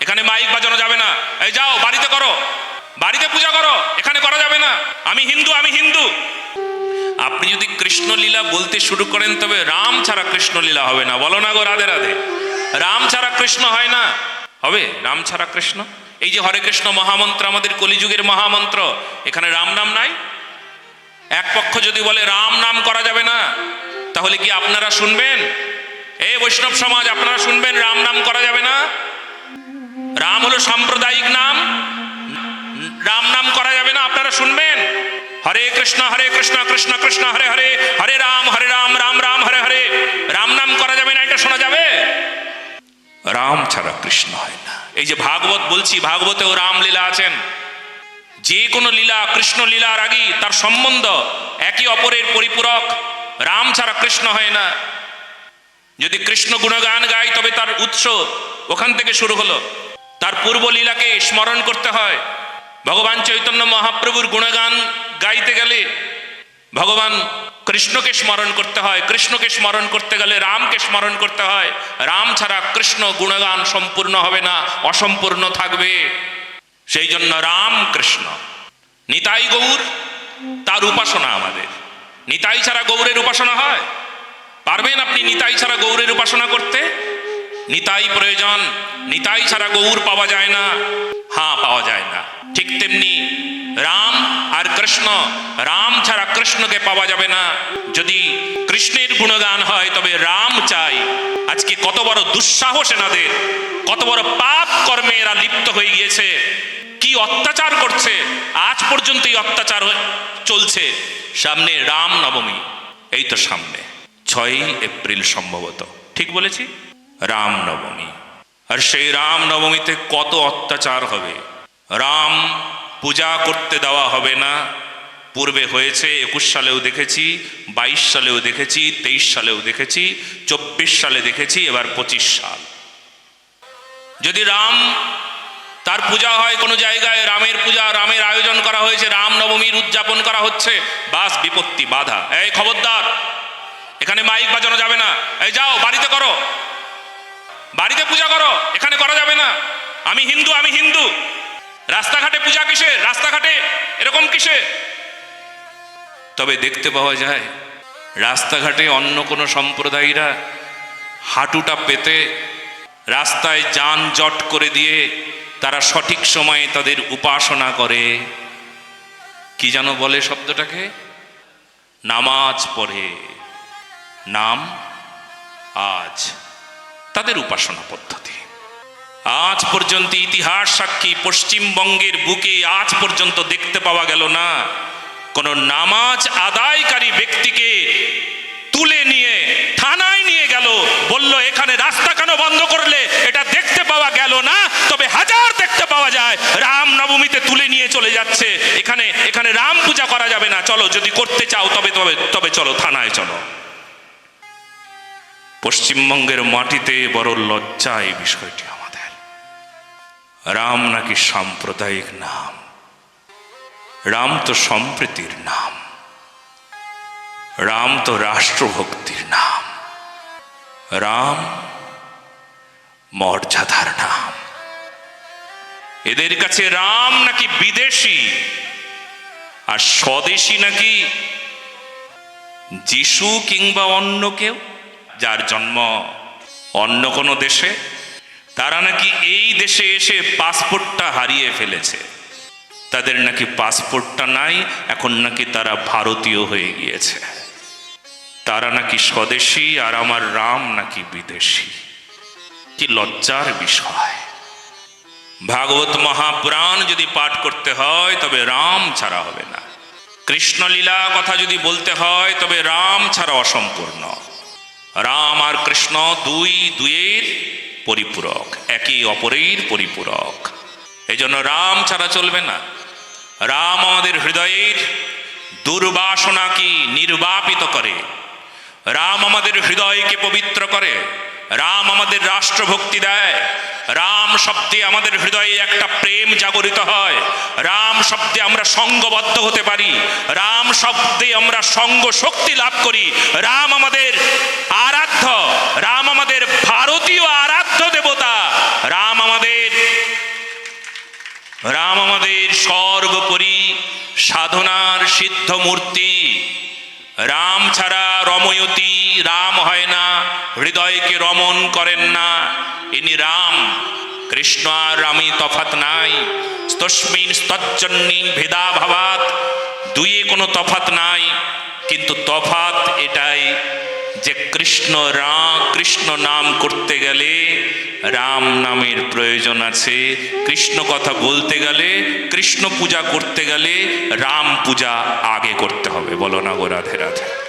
এখানে মাইক বাজানো যাবে না। এই যাও, বাড়িতে করো। বাড়িতে পূজা করো, এখানে করা যাবে না। আমি হিন্দু আমি হিন্দু। আপনি যদি কৃষ্ণলীলা বলতে শুরু করেন, তবে রাম ছাড়া কৃষ্ণলীলা হবে না। বলো না গো রাধে রাধে। রাম ছাড়া কৃষ্ণ হয় না। হবে? রাম ছাড়া কৃষ্ণ? এই যে হরে কৃষ্ণ মহামন্ত্র, আমাদের কলিযুগের মহামন্ত্র, এখানে রাম নাম নাই? এক পক্ষ যদি বলে রাম নাম করা যাবে না, তাহলে কি আপনারা শুনবেন? এ বৈষ্ণব সমাজ, আপনারা শুনবেন রাম নাম করা যাবে না? সাম্প্রদায়িক নাম? রাম নাম করা যাবে না, আপনারা শুনবেন। হরে কৃষ্ণ হরে কৃষ্ণ কৃষ্ণ কৃষ্ণ, হরে হরে হরে রাম হরে রাম রাম রাম, হরে হরে। রাম নাম করা যাবে না, এটা শোনা যাবে? রাম ছাড়া কৃষ্ণ হয় না। এই যে ভাগবত বলছি, ভাগবতেও রামলীলা আছেন। যে কোনো লীলা, কৃষ্ণ লীলার আগেই তার সম্বন্ধ একে অপরের পরিপূরক। রাম ছাড়া কৃষ্ণ হয় না। যদি কৃষ্ণ গুণগান গায়, তবে তার উৎস ওখান থেকে শুরু হলো। তার পূর্ব লীলাকে স্মরণ করতে হয়। ভগবান চৈতন্য মহাপ্রভুর গুণগান গাইতে গেলে ভগবান কৃষ্ণকে স্মরণ করতে হয়। কৃষ্ণকে স্মরণ করতে গেলে রামকে স্মরণ করতে হয়। রাম ছাড়া কৃষ্ণ গুণগান সম্পূর্ণ হবে না, অসম্পূর্ণ থাকবে। সেই জন্য রাম কৃষ্ণ। নিতাই গৌর, তার উপাসনা আমাদের। নিতাই ছাড়া গৌরের উপাসনা হয়? পারবেন আপনি নিতাই ছাড়া গৌরের উপাসনা করতে? নিতাই প্রয়োজন, নিতাই ছাড়া গৌর পাওয়া যায় না। হ্যাঁ পাওয়া যায় না। ঠিক তেমনি রাম আর কৃষ্ণ, রাম ছাড়া কৃষ্ণকে পাওয়া যাবে না। যদি কৃষ্ণের গুণগান হয়, তবে রাম চাই। আজকে কত বড় দুঃসাহস এনাদের, কত বড় পাপ কর্মে এরা লিপ্ত হয়ে গিয়েছে। কি অত্যাচার করছে, আজ পর্যন্ত এই অত্যাচার চলছে। সামনে রাম নবমী, এই তো সামনে, ছয়ই এপ্রিল সম্ভবত। ঠিক বলেছি? রাম নবমী আর সেই রাম নবমীতে কত অত্যাচার হবে? রাম পূজা করতে দেওয়া হবে না। পূর্বে হয়েছে, একুশ সালেও দেখেছি, বাইশ সালেও দেখেছি, তেইশ সালেও দেখেছি, চব্বিশ সালে দেখেছি, এবার পঁচিশ সাল। যদি রাম তার পূজা হয় কোনো জায়গায়, রামের পূজা, রামের আয়োজন করা হয়েছে রাম নবমীর উদযাপন করা হচ্ছে, বাস বিপত্তি, বাধা। এই খবরদার, এখানে মাইক বাজানো যাবে না। এই যাও, বাড়িতে করো। পূজা করো, এখানে করা যাবে না। আমি হিন্দু আমি হিন্দু। রাস্তাঘাটে পূজা কিসে রাস্তাঘাটে এরকম কিসে তবে দেখতে পাওয়া যায়, রাস্তাঘাটে অন্য কোনো সম্প্রদায়ীরা হাঁটুটা পেতে রাস্তায় যানজট করে দিয়ে তারা সঠিক সময়ে তাদের উপাসনা করে। কি যেন বলে শব্দটাকে? নামাজ পড়ে। নাম আজ। তাদের উপাসনা পদ্ধতি। আজ পর্যন্ত ইতিহাস সাক্ষী পশ্চিমবঙ্গের বুকে আজ পর্যন্ত দেখতে পাওয়া গেল না। কোন নামাজ আদায়কারী ব্যক্তিকে তুলে নিয়ে, থানায় নিয়ে গেল, বলল, এখানে রাস্তা কেন বন্ধ করলে? এটা দেখতে পাওয়া গেল না, তবে হাজার দেখতে পাওয়া যায়। রাম নবমীতে তুলে নিয়ে চলে যাচ্ছে। এখানে এখানে রাম পূজা করা যাবে না। চলো, যদি করতে চাও, তবে তবে তবে চলো, থানায় চলো। পশ্চিমবঙ্গের মাটিতে বড় লজ্জা এই বিষয়টি আমাদের। রাম নাকি সাম্প্রদায়িক নাম। রাম তো সম্প্রীতির নাম। রাম তো রাষ্ট্রভক্তির নাম। রাম মর্যাদার নাম। এদের কাছে রাম নাকি বিদেশি? আর স্বদেশী নাকি যিশু কিংবা অন্য কেউ? যার জন্ম অন্য কোনো দেশে, তারা নাকি এই দেশে এসে পাসপোর্টটা হারিয়ে ফেলেছে। তাদের নাকি পাসপোর্টটা নাই, এখন নাকি তারা ভারতীয় হয়ে গিয়েছে। তারা নাকি স্বদেশী আর আমার রাম নাকি বিদেশি। কি লজ্জার বিষয়। ভাগবত মহাপ্রাণ যদি পাঠ করতে হয়, তবে রাম ছাড়া হবে না। কৃষ্ণলীলা কথা যদি বলতে হয়, তবে রাম ছাড়া অসম্পূর্ণ। রাম আর কৃষ্ণ দুই দুয়ের পরিপূরক, একে অপরের পরিপূরক। এই জন্য রাম ছাড়া চলবে না। রাম আমাদের হৃদয়ের দুর্বাসনাকে নির্বাপিত করে। রাম আমাদের হৃদয়কে পবিত্র করে। রাম আমাদের রাষ্ট্রভক্তি দেয়। রাম শব্দে আমাদের হৃদয়ে একটা প্রেম জাগরিত হয়। রাম শব্দে আমরা সঙ্গবদ্ধ হতে পারি। রাম শব্দে আমরা সঙ্গ শক্তি লাভ করি। রাম আমাদের আরাধ্য। রাম আমাদের ভারতীয় আরাধ্য দেবতা। রাম আমাদের রাম আমাদের সর্বোপরি সাধনার সিদ্ধ মূর্তি। রাম ছাড়া রময়তী, রাম হয় না, হৃদয়কে রমন করেন না। ইনি রাম, কৃষ্ণ আর রামই তফাত নাই। তস্মিন স্তজ্জন্যী ভেদাভাবাত দুইয়ে কোনো তফাত নাই। কিন্তু তফাত এটাই যে কৃষ্ণ রাম কৃষ্ণ নাম করতে গেলে রাম নামের প্রয়োজন আছে। কৃষ্ণ কথা বলতে গেলে, কৃষ্ণ পূজা করতে গেলে রাম পূজা আগে করতে হবে। বলো না গো রাধে রাধে।